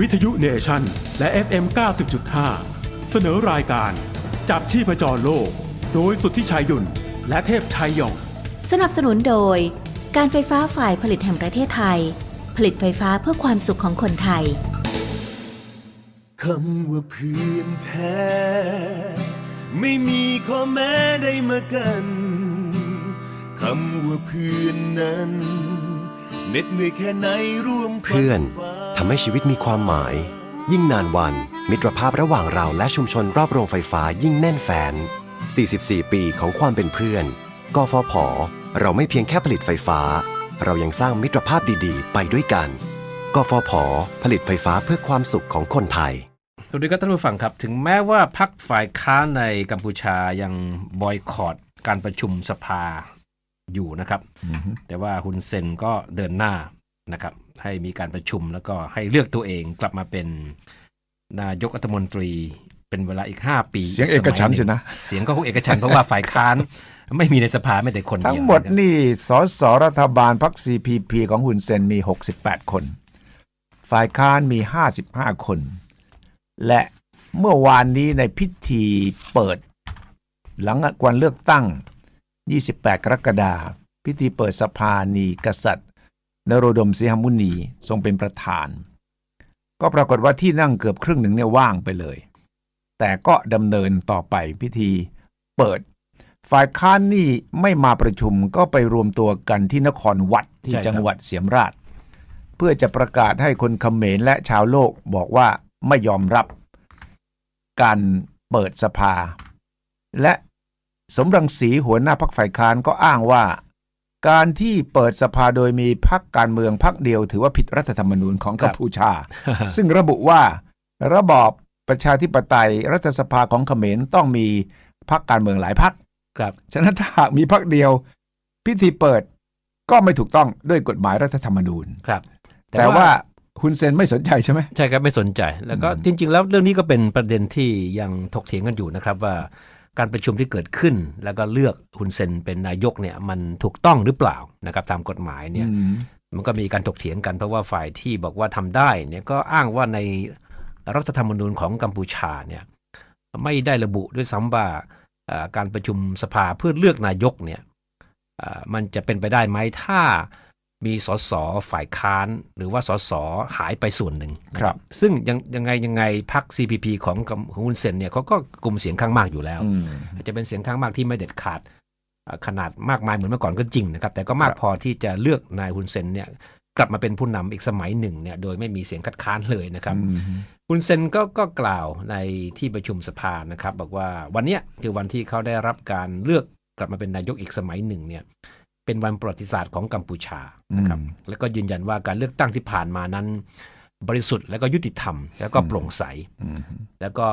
วิทยุเนชั่น และ FM 90.5 เสนอรายการ จับชีพจรโลก โดยสุทธิชัยหยุ่นและเทพชัยหย่องสนับสนุนโดย การไฟฟ้าฝ่ายผลิตแห่งประเทศไทย ผลิตไฟฟ้าเพื่อความสุขของคนไทย คำว่าเพื่อนแท้ ไม่มีข้อแม้ได้มากันคำว่าเพื่อนนั้นเหน็ดเหนื่อยแค่ไหนร่วมฝัเพื่อนฝ่า ทำให้ชีวิตมีความหมาย ยิ่งนานวัน มิตรภาพระหว่างเราและชุมชนรอบโรงไฟฟ้ายิ่งแน่นแฟน 44 ปีของความเป็นเพื่อน กฟผ เราไม่เพียงแค่ผลิตไฟฟ้า เรายังสร้างมิตรภาพดีๆ ไปด้วยกัน กฟผ ผลิตไฟฟ้าเพื่อความสุขของคนไทยสวัสดีครับท่านผู้ฟังครับ ถึงแม้ว่าพรรคฝ่ายค้านในกัมพูชายังบอยคอรดการประชุมสภาอยู่นะครับ แต่ว่าฮุนเซนก็เดินหน้านะครับ ให้มีการประชุมแล้วก็ให้เลือกตัวเองกลับมาเป็นนายกรัฐมนตรีเป็นเวลาอีก 5 ปี เสียงเอกฉันท์สมัหสินะ เสียงก็คงเอกฉันท์เพราะว่าฝ่ายค้านไม่มีในสภาไม่แต่คนเดียว ทั้งหมดนะครับนี่สสรัฐบาลพรรค CPP ของฮุนเซนมี 68 คน ฝ่ายค้านมี 55 คน และเมื่อวานนี้ในพิธีเปิด หลังวันเลือกตั้ง 28 กรกฎาคมพิธีเปิดสภานีกษัตริย์ นโรดมสิหมุนีทรงเป็นประธาน ก็ปรากฏว่าที่นั่งเกือบครึ่งหนึ่งเนี่ยว่างไปเลย แต่ก็ดำเนินต่อไปพิธีเปิด ฝ่ายค้านนี่ไม่มาประชุมก็ไปรวมตัวกันที่นครวัดที่จังหวัดเสียมราช เพื่อจะประกาศให้คนเขมรและชาวโลกบอกว่าไม่ยอมรับการเปิดสภา และสมรังสีหัวหน้าพักฝ่ายค้านก็อ้างว่า การที่เปิดสภาโดยมีพักการเมืองพักเดียว ถือว่าผิดรัฐธรรมนูญของกัมพูชา ซึ่งระบุว่า ระบอบประชาธิปไตยรัฐสภาของเขมรต้องมีพักการเมืองหลายพักครับ ฉะนั้นถ้าหากมีพักเดียว พิธีเปิดก็ไม่ถูกต้องด้วยกฎหมายรัฐธรรมนูญครับ แต่ว่าฮุนเซนไม่สนใจใช่ไหมใช่ครับไม่สนใจ แล้วก็อืมจริง ๆ แล้วเรื่องนี้ก็เป็นประเด็นที่ยังถกเถียงกันอยู่นะครับว่า การประชุมที่เกิดขึ้น แล้วก็เลือกฮุนเซนเป็นนายกเนี่ยมันถูกต้องหรือเปล่านะครับตามกฎหมายเนี่ยอืมมันก็มีการถกเถียงกันเพราะว่าฝ่ายที่บอกว่าทำได้เนี่ยก็อ้างว่าในรัฐธรรมนูญของกัมพูชาเนี่ยไม่ได้ระบุด้วยซ้ำว่าเอ่อการประชุมสภาเพื่อเลือกนายกเนี่ยเอ่อมันจะเป็นไปได้ไหมถ้า มีสสฝ่ายค้าน หรือว่าสสหายไปส่วนหนึ่งครับ ซึ่งยังยังไงยังไงพรรค CPP ของกัมของฮุนเซนเนี่ยเขาก็กลุ่มเสียงข้างมากอยู่แล้วอืมอาจจะเป็นเสียงข้างมากที่ไม่เด็ดขาดเอ่อขนาดมากมายเหมือนเมื่อก่อนก็จริงนะครับ แต่ก็มากครับพอที่จะเลือกนายฮุนเซนเนี่ยกลับมาเป็นผู้นำอีกสมัยหนึ่งเนี่ยโดยไม่มีเสียงคัดค้านเลยนะครับอืมฮุนเซนก็ก็กล่าวในที่ประชุมสภานะครับ บอกว่าวันเนี้ยคือวันที่เขาได้รับการเลือกกลับมาเป็นนายกอีกสมัยหนึ่งเนี่ย เป็นวันประวัติศาสตร์ของกัมพูชานะครับอืมแล้วก็ยืนยันว่าการเลือกตั้งที่ผ่านมานั้น บริสุทธิ์และก็ยุติธรรม แล้วก็โปร่งใสอืมแล้วก็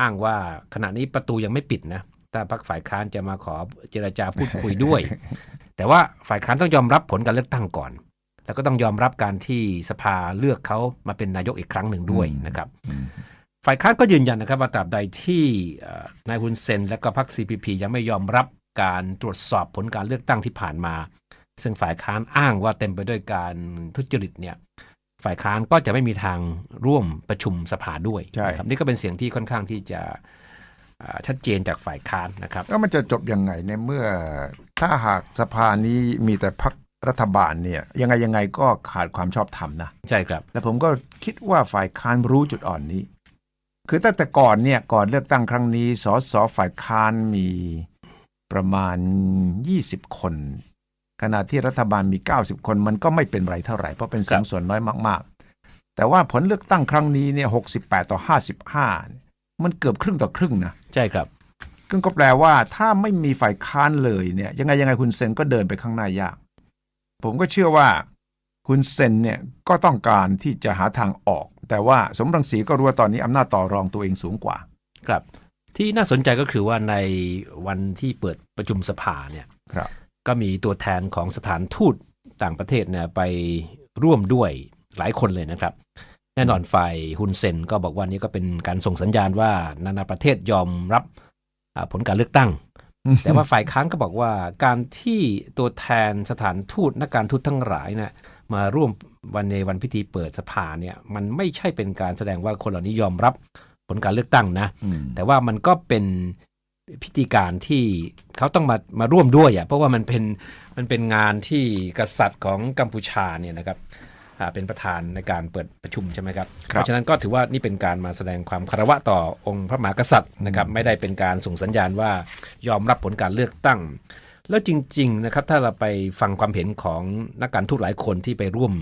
อ้างว่าขณะนี้ประตูยังไม่ปิดนะถ้าพรรคฝ่ายค้านจะมาขอเจรจาพูดคุยด้วย แต่ว่าฝ่ายค้านต้องยอมรับผลการเลือกตั้งก่อน แล้วก็ต้องยอมรับการที่สภาเลือกเขามาเป็นนายกอีกครั้งหนึ่งด้วยนะครับอืมฝ่ายค้านก็ยืนยันนะครับว่าตราบใดที่เอ่อนายฮุนเซนและก็พรรค CPP ยังไม่ยอมรับ การตรวจสอบผลการเลือกตั้งที่ผ่านมา ซึ่งฝ่ายค้านอ้างว่าเต็มไปด้วยการทุจริตเนี่ยฝ่ายค้านก็จะไม่มีทางร่วมประชุมสภาด้วยใช่นะครับนี่ก็เป็นเสียงที่ค่อนข้างที่จะอ่าชัดเจนจากฝ่ายค้านนะครับแล้วมันจะจบยังไงในเมื่อถ้าหากสภานี้มีแต่พักรัฐบาลเนี่ยยังไงยังไงก็ขาดความชอบธรรมนะใช่ครับ และผมก็คิดว่าฝ่ายค้านรู้จุดอ่อนนี้ คือตั้งแต่ก่อนเนี่ยก่อนเลือกตั้งครั้งนี้สสฝ่ายค้านมี ประมาณ 20 คน ขณะที่รัฐบาลมี 90 คนมันก็ไม่เป็นไรเท่าไหร่ เพราะเป็นเสียงครับส่วนน้อยมากๆ แต่ว่าผลเลือกตั้งครั้งนี้เนี่ย68 ต่อ 55 มันเกือบครึ่งต่อครึ่งนะ ใช่ครับซึ่งก็แปลว่าถ้าไม่มีฝ่ายค้านเลยเนี่ยยังไงยังไงคุณเซนก็เดินไปข้างหน้ายาก ผมก็เชื่อว่าคุณเซนเนี่ยก็ต้องการที่จะหาทางออก แต่ว่าสมรังสีก็รู้ว่าตอนนี้อำนาจต่อรองตัวเองสูงกว่า ครับ ที่น่าสนใจก็คือว่าในวันที่เปิดประชุมสภาเนี่ยครับก็มีตัวแทนของสถานทูตต่างประเทศเนี่ยไปร่วมด้วยหลายคนเลยนะครับ แน่นอนฝ่ายฮุนเซนก็บอกว่านี่ก็เป็นการส่งสัญญาณว่านานาประเทศยอมรับอ่าผลการเลือกตั้ง แต่ว่าฝ่ายค้านก็บอกว่าการที่ตัวแทนสถานทูตนักการทูตทั้งหลายเนี่ยมาร่วมวันในวันพิธีเปิดสภาเนี่ยมันไม่ใช่เป็นการแสดงว่าคนเหล่านี้ยอมรับ ผลการเลือกตั้งนะอืมแต่ว่ามันก็เป็นพิธีการที่เขาต้องมามาร่วมด้วยอะเพราะว่ามันเป็นมันเป็นงานที่กษัตริย์ของกัมพูชาเนี่ยนะครับอ่าเป็นประธานในการเปิดประชุมใช่ไหมครับครับ เพราะฉะนั้นก็ถือว่านี่เป็นการมาแสดงความคารวะต่อองค์พระมหากษัตริย์นะครับ ไม่ได้เป็นการส่งสัญญาณว่ายอมรับผลการเลือกตั้ง แล้วจริง ๆนะครับ ถ้าเราไปฟังความเห็นของนักการทูตหลายคนที่ไปร่วม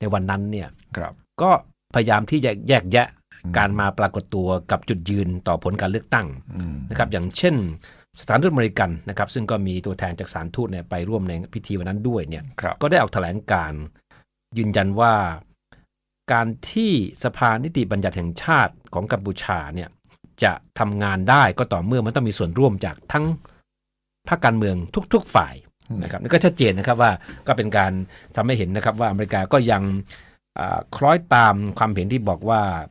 ในวันนั้นเนี่ยครับก็พยายามที่จะแยกแยะอืม การมาปรากฏตัวกับจุดยืนต่อผลการเลือกตั้งอืมนะครับอย่างเช่นสถานทูตอเมริกันนะครับซึ่งก็มีตัวแทนจากสถานทูตเนี่ยไปร่วมในพิธีวันนั้นด้วยเนี่ยครับก็ได้ออกแถลงการณ์ยืนยันว่า การที่สภานิติบัญญัติแห่งชาติของกัมพูชาเนี่ยจะทำงานได้ก็ต่อเมื่อมันต้องมีส่วนร่วมจากทั้งภาคการเมืองทุก ๆ ฝ่ายอืมนะครับนี่ก็ชัดเจนนะครับว่าก็เป็นการทำให้เห็นนะครับว่าอเมริกาก็ยังอ่าคล้อยตามความเห็นที่บอกว่าอ่า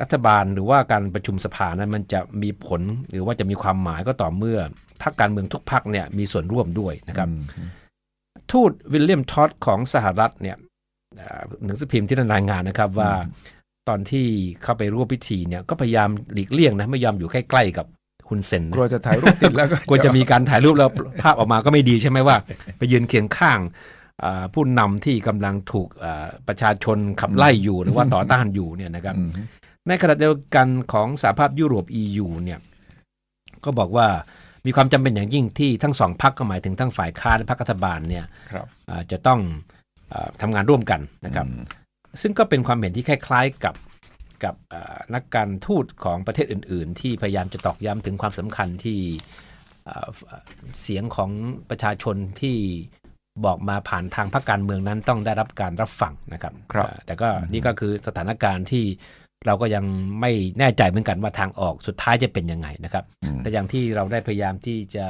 รัฐบาลหรือว่าการประชุมสภานั้นมันจะมีผลหรือว่าจะมีความหมายก็ต่อเมื่อพรรคการเมืองทุกพรรคเนี่ยมีส่วนร่วมด้วยนะครับอืมทูตวิลเลียมท็อดของสหรัฐเนี่ยอ่าหนังสือพิมพ์ที่รายงานนะครับว่าตอนที่เข้าไปร่วมพิธีเนี่ยก็พยายามหลีกเลี่ยงนะไม่ยอมอยู่ใกล้ๆกับฮุนเซนนะกลัวจะถ่ายรูปติดแล้วก็ควรจะมีการถ่ายรูปแล้วภาพออกมาก็ไม่ดีใช่ไหมว่า ไปยืนเคียงข้างอ่า ผู้นำที่กำลังถูกอ่าประชาชนขับไล่อยู่หรือว่าต่อต้านอยู่เนี่ยนะครับอืมในขณะเดียวกันของสหภาพยุโรป EU เนี่ยก็บอกว่ามีความจำเป็นอย่างยิ่งที่ทั้งสองพรรคก็หมายถึงทั้งฝ่ายค้านและพรรครัฐบาลเนี่ยครับอ่าจะต้องอาทำงานร่วมกันนะครับอืมซึ่งก็เป็นความเห็นที่คล้ายๆกับกับอ่านักการทูตของประเทศอื่น ๆ ที่พยายามจะตอกย้ำถึงความสำคัญที่อ่าเสียงของประชาชนที่ บอกมาผ่านทางพรรคการเมืองนั้นต้องได้รับการรับฟังนะครับครับอ่าแต่ก็นี่ก็คือสถานการณ์ที่เราก็ยังไม่แน่ใจเหมือนกันว่าทางออกสุดท้ายจะเป็นยังไงนะครับอืมแต่อย่างที่เราได้พยายามที่จะ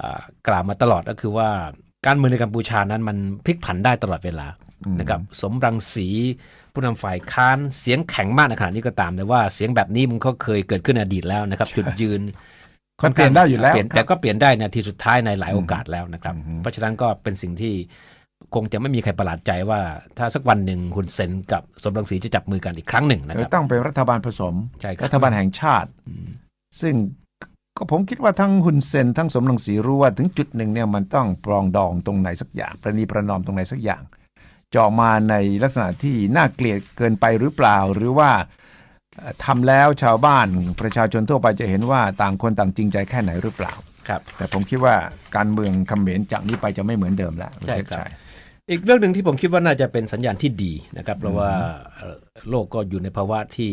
อ่ากล่าวมาตลอดก็คือว่าการเมืองในกัมพูชานั้นมันพลิกผันได้ตลอดเวลาอืมนะครับสมรังสีผู้นำฝ่ายค้านเสียงแข็งมากในขณะนี้ก็ตามแต่ว่าเสียงแบบนี้มันก็เคยเกิดขึ้นในอดีตแล้วนะครับ จุดยืน มันเปลี่ยนได้อยู่แล้วเปลี่ยนครับแต่ก็เปลี่ยนได้ในทีสุดท้ายในหลายโอกาสแล้วนะครับอืมเพราะฉะนั้นก็เป็นสิ่งที่คงจะไม่มีใครประหลาดใจว่า ถ้าสักวันหนึ่งฮุนเซนกับสมรังสีจะจับมือกันอีกครั้งหนึ่งนะเอคอรับตั้งเป็นรัฐบาลผสมใช่ครับรัฐบาลแห่งชาติอืมซึ่งก็ผมคิดว่าทั้งฮุนเซนทั้งสมรังสีรู้ว่าถึงจุดหนึ่งเนี่ยมันต้องปรองดองตรงไหนสักอย่าง ประนีประนอมตรงไหนสักอย่างจะออกมาในลักษณะที่น่าเกลียดเกินไปหรือเปล่า หรือว่าเอ่อ ทำแล้วชาวบ้านประชาชนทั่วไปจะเห็นว่าต่างคนต่างจริงใจแค่ไหนหรือเปล่าครับ แต่ผมคิดว่าการเมืองเขมรจากนี้ไปจะไม่เหมือนเดิมแล้วใช่ครับปะเทศไทยอีกเรื่องหนึ่งที่ผมคิดว่าน่าจะเป็นสัญญาณที่ดีนะครับ เพราะว่าเอ่อโลกก็อยู่ในภาวะที่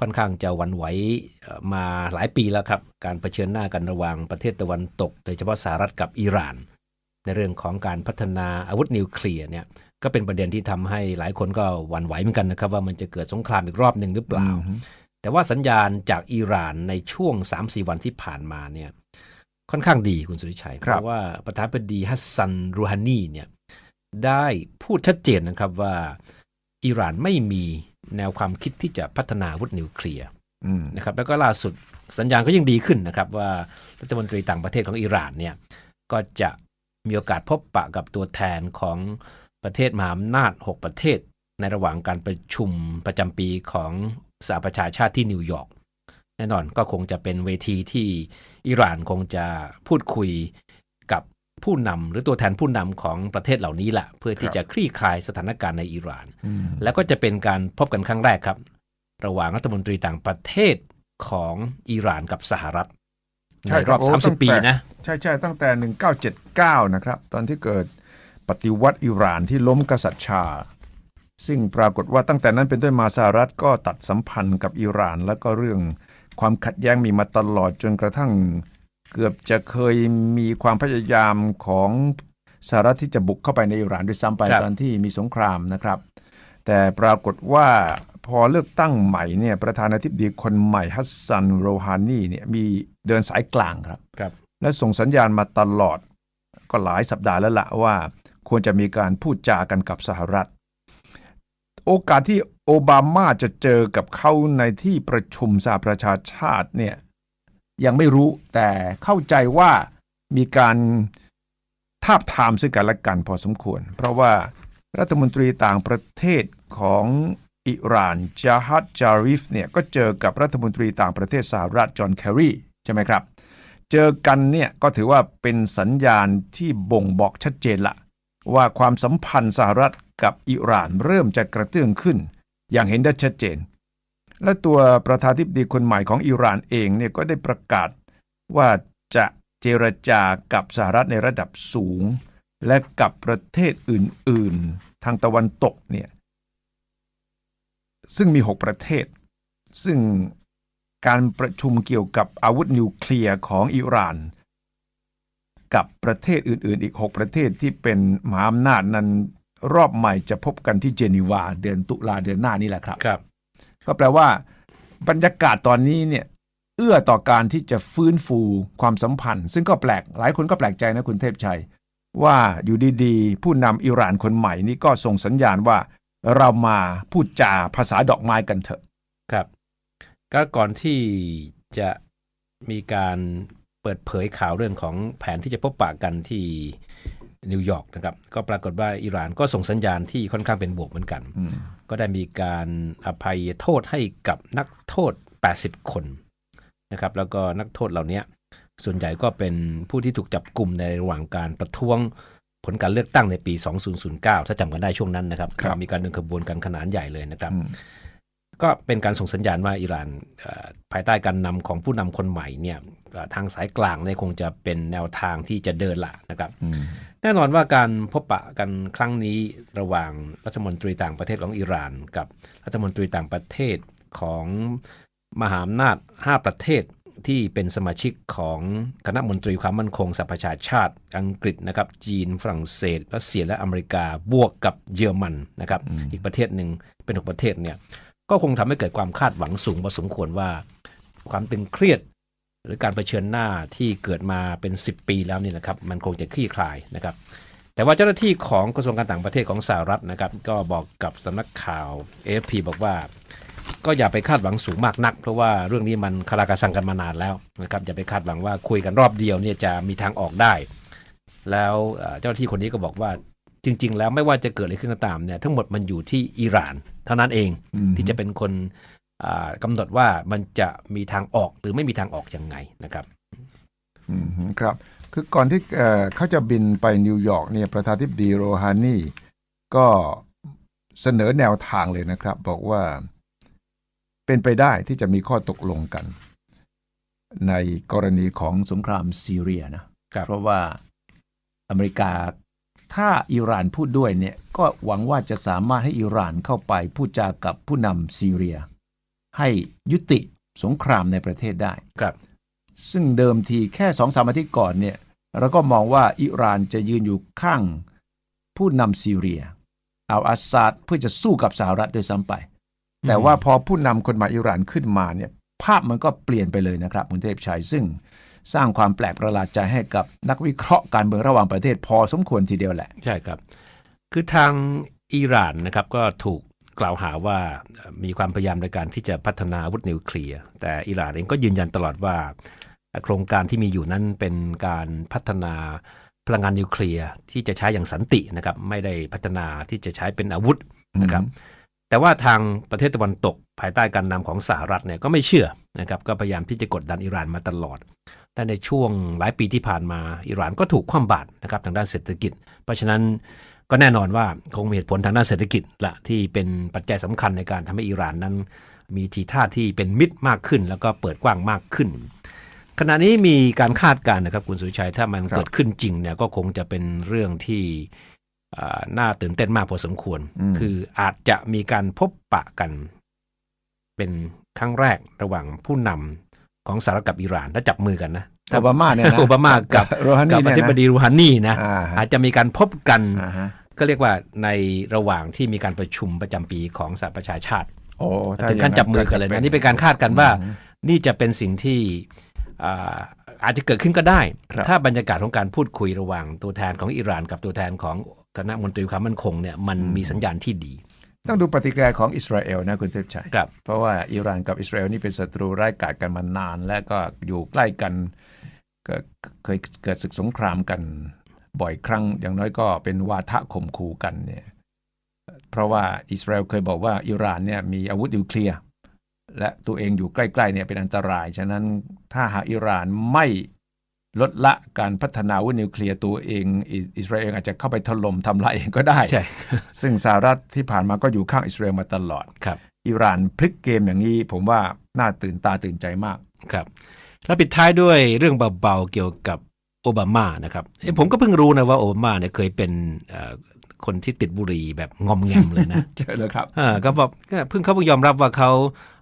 ค่อนข้างจะหวันไหวเอ่อมาหลายปีแล้วครับ การเผชิญหน้ากันระหว่างประเทศตะวันตก โดยเฉพาะสหรัฐกับอิหร่าน ในเรื่องของการพัฒนาอาวุธนิวเคลียร์เนี่ย ก็เป็นประเด็นที่ทำให้หลายคนก็หวั่นไหวเหมือนกันนะครับ ว่ามันจะเกิดสงครามอีกรอบหนึ่งหรือเปล่าอืมแต่ว่าสัญญาณจากอิหร่านในช่วง 3-4 วันที่ผ่านมาเนี่ยค่อนข้างดีคุณสุริชัยครับเพราะว่าประธานาธิบดีฮัสซันรูฮานีเนี่ยได้พูดชัดเจนนะครับว่าอิหร่านไม่มีแนวความคิดที่จะพัฒนาอาวุธนิวเคลียร์อืมนะครับแล้วก็ล่าสุดสัญญาณก็ยังดีขึ้นนะครับ ว่ารัฐมนตรีต่างประเทศของอิหร่านเนี่ยก็จะมีโอกาสพบปะกับตัวแทนของ ประเทศมหาอำนาจ 6 ประเทศ ในระหว่างการประชุมประจำปีของสหประชาชาติที่นิวยอร์กแน่นอนก็คงจะเป็นเวทีที่อิหร่านคงจะพูดคุยกับผู้นำหรือตัวแทนผู้นำของประเทศเหล่านี้แหละเพื่อที่จะคลี่คลายสถานการณ์ในอิหร่านอืมแล้วก็จะเป็นการพบกันครั้งแรกครับ ระหว่างรัฐมนตรีต่างประเทศของอิหร่านกับสหรัฐใช่ในครรัอบบโอ้ตั้ง30 ปีแต่นะ ใช่ใช่ตั้งแต่ 1979 นะครับ ตอนที่เกิด ปฏิวัติอิหร่านที่ล้มกษัตริย์ชา ซึ่งปรากฏว่าตั้งแต่นั้นเป็นต้นมาสหรัฐก็ตัดสัมพันธ์กับอิหร่าน แล้วก็เรื่องความขัดแย้งมีมาตลอดจนกระทั่ง เกือบจะเคยมีความพยายามของสหรัฐที่จะบุกเข้าไปในอิหร่านด้วยซ้ำไปครับตอนที่มีสงครามนะครับ แต่ปรากฏว่าพอเลือกตั้งใหม่เนี่ยประธานาธิบดีคนใหม่ฮัสซันโรฮานีเนี่ยมีเดินสายกลางครับครับและส่งสัญญาณมาตลอดก็หลายสัปดาห์แล้วละว่า ควรจะมีการพูดจากันกับสหรัฐ โอกาสที่โอบามาจะเจอกับเขาในที่ประชุมสหประชาชาติเนี่ยยังไม่รู้แต่เข้าใจว่ามีการทาบทามซึ่งกันและกันพอสมควร เพราะว่ารัฐมนตรีต่างประเทศของอิหร่านจาฮัดจาริฟเนี่ยก็เจอกับรัฐมนตรีต่างประเทศสหรัฐจอห์นแครีใช่ไหมครับ เจอกันเนี่ยก็ถือว่าเป็นสัญญาณที่บ่งบอกชัดเจนละ ว่าความสัมพันธ์สหรัฐกับอิหร่านเริ่มจะกระเตื้องขึ้น อย่างเห็นได้ชัดเจน และตัวประธานาธิบดีคนใหม่ของอิหร่านเองเนี่ยก็ได้ประกาศว่าจะเจรจากับสหรัฐในระดับสูง และกับประเทศอื่น ๆ ทางตะวันตกเนี่ยซึ่งมี 6 ประเทศ ซึ่งการประชุมเกี่ยวกับอาวุธนิวเคลียร์ของอิหร่าน กับประเทศอื่นๆ อีก 6 ประเทศที่เป็นมหาอำนาจนั้นรอบใหม่จะพบกันที่เจนีวาเดือนตุลาเดือนหน้านี่แหละครับ ครับ ก็แปลว่า บรรยากาศตอนนี้เนี่ย เอื้อต่อการที่จะฟื้นฟูความสัมพันธ์ ซึ่งก็แปลกหลายคนก็แปลกใจนะคุณเทพชัย ว่าอยู่ดีๆ ผู้นำอิหร่านคนใหม่นี่ก็ส่งสัญญาณว่าเรามาพูดจาภาษาดอกไม้กันเถอะ ครับ ก็ก่อนที่จะมีการ เปิดเผยข่าวเรื่องของแผนที่จะพบปะกันที่นิวยอร์กนะครับก็ปรากฏว่าอิหร่านก็ส่งสัญญาณที่ค่อนข้างเป็นบวกเหมือนกันอืมก็ได้มีการอภัยโทษให้กับนักโทษ 80 คนนะครับแล้วก็นักโทษเหล่านี้ส่วนใหญ่ก็เป็นผู้ที่ถูกจับกลุ่มในระหว่างการประท้วงผลการเลือกตั้งในปี 2009 ถ้าจำกันได้ช่วงนั้นนะครับครับมีการเดินขบวนกันขนาดใหญ่เลยนะครับอืมก็เป็นการส่งสัญญาณว่าอิหร่านเอ่อภายใต้การนำของผู้นำคนใหม่เนี่ยเอ่อ ทางสายกลางเนี่ยคงจะเป็นแนวทางที่จะเดินละนะครับอืมแน่นอนว่าการพบปะกันครั้งนี้ระหว่างรัฐมนตรีต่างประเทศของอิหร่าน กับรัฐมนตรีต่างประเทศของมหาอำนาจ 5 ประเทศที่เป็นสมาชิกของคณะมนตรีความมั่นคงสหประชาชาติอังกฤษนะครับ จีนฝรั่งเศสรัสเซียและอเมริกาบวกกับเยอรมันนะครับอืมอีกประเทศหนึ่งเป็นหกประเทศเนี่ยก็คงทำให้เกิดความคาดหวังสูงพอสมควรว่า ความตึงเครียด หรือการเผชิญหน้าที่เกิดมาเป็น 10 ปีแล้วเนี่ยนะครับ มันคงจะคลี่คลายนะครับ แต่ว่าเจ้าหน้าที่ของกระทรวงการต่างประเทศของสหรัฐนะครับ ก็บอกกับสำนักข่าว AFP บอกว่า ก็อย่าไปคาดหวังสูงมากนัก เพราะว่าเรื่องนี้มันคาราคาซังกันมานานแล้วนะครับอย่าไปคาดหวังว่าคุยกันรอบเดียวเนี่ยจะมีทางออกได้ แล้วเจ้าหน้าที่คนนี้ก็บอกว่าจริง ๆ แล้วไม่ว่าจะเกิดอะไรขึ้นก็ตามเนี่ยทั้งหมดมันอยู่ที่อิหร่าน เท่านั้นเองที่จะเป็นคน อ่ากำหนดว่ามันจะมีทางออกหรือไม่มีทางออกยังไงนะครับอืมครับ คือก่อนที่เอ่อเขาจะบินไปนิวยอร์กเนี่ยประธานาธิบดีโรฮานีก็เสนอแนวทางเลยนะครับ บอกว่าเป็นไปได้ที่จะมีข้อตกลงกัน ในกรณีของสงครามซีเรียนะครับเพราะว่าอเมริกาถ้าอิหร่านพูดด้วยเนี่ยก็หวังว่าจะสามารถให้อิหร่านเข้าไปพูดจากับผู้นำซีเรีย ให้ยุติสงครามในประเทศได้ครับ ซึ่งเดิมทีแค่สองสามอาทิตย์ก่อนเนี่ยเราก็มองว่าอิหร่านจะยืนอยู่ข้างผู้นำซีเรีย เอาอาซาดเพื่อจะสู้กับสหรัฐด้วยซ้ำไป แต่ว่าพอผู้นำคนใหม่อิหร่านขึ้นมาเนี่ยภาพมันก็เปลี่ยนไปเลยนะครับคุณเทพชัยซึ่งสร้างความแปลกประหลาดใจให้กับนักวิเคราะห์การเมืองระหว่างประเทศพอสมควรทีเดียวแหละ ใช่ครับ คือทางอิหร่านนะครับก็ถูก กล่าวหาว่าเอ่อมีความพยายามในการที่จะพัฒนาอาวุธนิวเคลียร์ แต่อิหร่านเองก็ยืนยันตลอดว่า โครงการที่มีอยู่นั้นเป็นการพัฒนาพลังงานนิวเคลียร์ที่จะใช้อย่างสันตินะครับ ไม่ได้พัฒนาที่จะใช้เป็นอาวุธนะครับ แต่ว่าทางประเทศตะวันตกภายใต้การนำของสหรัฐเนี่ยก็ไม่เชื่อนะครับก็พยายามที่จะกดดันอิหร่านมาตลอดและในช่วงหลายปีที่ผ่านมาอิหร่านก็ถูกคว่ำบาตรนะครับทางด้านเศรษฐกิจ เพราะฉะนั้น ก็แน่นอนว่าคงมีเหตุผลทางด้านเศรษฐกิจละที่เป็นปัจจัยสำคัญในการทำให้อิหร่านนั้น มีทีท่าที่เป็นมิตรมากขึ้น แล้วก็เปิดกว้างมากขึ้น ขณะนี้มีการคาดการณ์นะครับคุณสุวิชัยถ้ามันครับเกิดขึ้นจริงเนี่ยก็คงจะเป็นเรื่องที่อ่าน่าตื่นเต้นมากพอสมควรอืมคืออาจจะมีการพบปะกัน เป็นครั้งแรกระหว่างผู้นำของสหรัฐกับอิหร่านถ้าจับมือกันนะโอบามาเนี่ยนะโอบามากับโรฮานีกับอเนี่ยธินะบดีรูฮานีนะอ่าฮะอาจจะมีการพบกันอ่าฮะ ก็เรียกว่าในระหว่างที่มีการประชุมประจำปีของสหประชาชาติโอ้ถ้ถึงขั้นจับมือกันเลยนะนี่เป็นการคาดกันว่า นี่จะเป็นสิ่งที่อ่าอาจจะเกิดขึ้นก็ได้ครับถ้าบรรยากาศของการพูดคุยระหว่างตัวแทนของอิหร่านกับตัวแทนของคณะมนตรีความมั่นคงเนี่ยมันมีสัญญาณที่ดี ต้องดูปฏิกิริยาของอิสราเอลนะคุณเทพชัยครับเพราะว่าอิหร่านกับอิสราเอลนี่เป็นศัตรูร้ายกาจกันมานาน และก็อยู่ใกล้กันก็เคยเกิดศึกสงครามกัน บ่อยครั้งอย่างน้อยก็เป็นวาทะข่มขู่กันเนี่ยเพราะว่าอิสราเอลเคยบอกว่าอิหร่านเนี่ยมีอาวุธนิวเคลียร์และตัวเองอยู่ใกล้ๆเนี่ยเป็นอันตราย ฉะนั้นถ้าหากอิหร่านไม่ลดละการพัฒนาอาวุธนิวเคลียร์ตัวเองอิสราเอลอาจจะเข้าไปถล่มทำลายเองก็ได้ใช่ซึ่งสหรัฐที่ผ่านมาก็อยู่ข้างอิสราเอลมาตลอดครับอิหร่านพลิกเกมอย่างนี้ผมว่าน่าตื่นตาตื่นใจมากครับ แล้วปิดท้ายด้วยเรื่องเบาๆเกี่ยวกับ โอบามานะครับเอ้ยผมก็เพิ่งรู้นะว่าโอบามาเนี่ยเคยเป็นเอ่อคนที่ติดบุหรี่แบบงอมแงมเลยนะเจอเลยครับอ่าก็บอกก็เพิ่งเขาเพิ่งยอมรับว่าเขา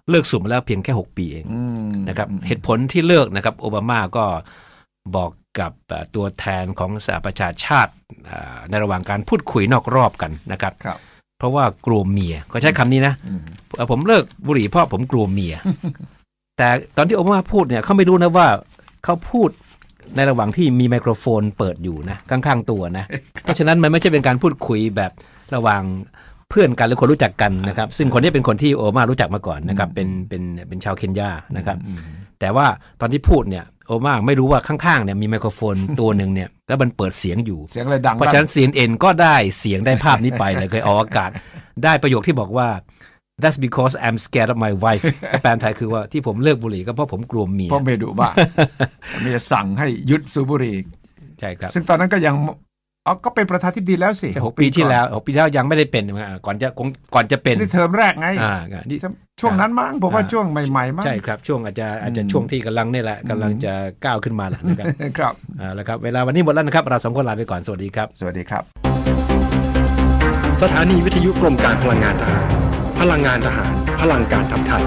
เลิกสูบมาแล้วเพียงแค่ 6 ปีเองอืมนะครับเหตุผลที่เลิกนะครับโอบามาก็บอกกับเอ่อตัวแทนของสหประชาชาติอ่าในระหว่างการพูดคุยนอกรอบกันนะครับครับเพราะว่ากลัวเมียเขาใช้คำนี้นะอืมเอ่อผมเลิกบุหรี่เพราะผมกลัวเมีย แต่ตอนที่โอบามาพูดเนี่ยเขาไม่รู้นะว่าเขาพูด ในระหว่างที่มีไมโครโฟนเปิดอยู่นะข้างๆตัวนะ เพราะฉะนั้นมันไม่ใช่เป็นการพูดคุยแบบระหว่างเพื่อนกันหรือคนรู้จักกันนะครับ ซึ่งคนนี้เป็นคนที่โอบามารู้จักมาก่อนนะครับเป็นเป็นเป็นชาวเคนยานะครับอืมแต่ว่าตอนที่พูดเนี่ยโอบามาไม่รู้ว่าข้างๆเนี่ยมีไมโครโฟนตัวหนึ่งเนี่ยแล้วมันเปิดเสียงอยู่เสียงอะไรดังเพราะฉะนั้น CNN ก็ได้เสียงได้ภาพนี้ไปเลยเคยออกอากาศ ได้ประโยคที่บอกว่า that's because I'm scared of my wife แปลไทยคือว่าที่ผมเลิกบุหรี่ก็เพราะผมกลัวเมีย เพราะเมดุบ้าเมียสั่งให้หยุดสูบบุหรี่ ใช่ครับ ซึ่งตอนนั้นก็ยังอ๋อก็เป็นประธานที่ดีแล้วสิใช่หกปีที่แล้วหกปีที่แล้วยังไม่ได้เป็นอ่าก่อนจะคงก่อนจะเป็นนี่เทอมแรกไงอ่านี่ช่วงนั้นมั้งผมว่าอ่าช่วงใหม่ๆมั้งใช่ครับ ช่วงอาจจะอาจจะอืมช่วงที่กำลังนี่แหละกำลังจะก้าวขึ้นมาแล้วนะครับครับอ่าแล้วครับ เวลาวันนี้หมดแล้วนะครับ เราสองคนลาไปก่อนสวัสดีครับ สวัสดีครับ สถานีวิทยุกรมการพลังงานทหาร พลังงานทหาร พลังการทำไทย